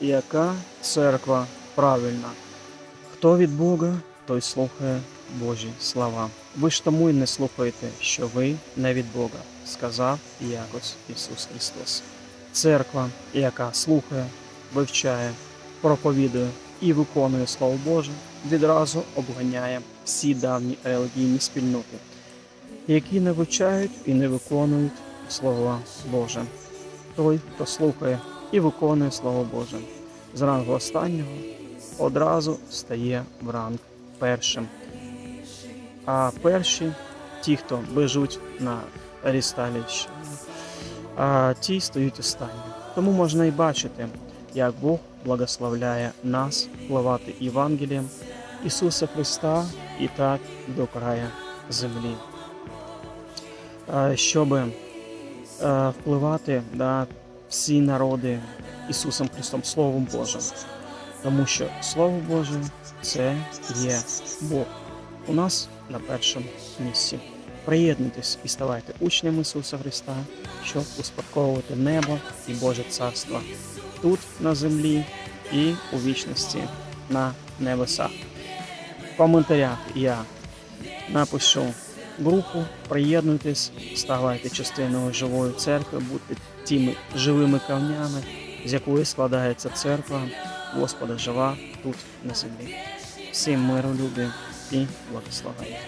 яка церква правильна. Хто від Бога, той слухає Божі слова. Ви ж тому й не слухаєте, що ви не від Бога, сказав якось Ісус Христос. Церква, яка слухає, вивчає, проповідує і виконує Слово Боже, відразу обганяє всі давні релігійні спільноти, які не вивчають і не виконують Слово Боже. Той, хто слухає і виконує Слово Боже, з рангу останнього одразу стає в ранг першим. А перші ті, хто бежуть на рісталіще, а ті стають останні. Тому можна і бачити, як Бог благословляє нас впливати Євангелієм Ісуса Христа і так до края землі. Щоб впливати на всі народи Ісусом Христом, Словом Божим. Тому що Слово Боже це є Бог. У нас на першому місці. Приєднуйтесь і ставайте учнями Ісуса Христа, щоб успадковувати небо і Боже Царство тут на землі і у вічності на небесах. В коментарях я напишу групу, приєднуйтесь, ставайте частиною живої церкви, будьте тими живими камнями, з якої складається церква Господа жива тут на землі. Всім миру, любі і благословення.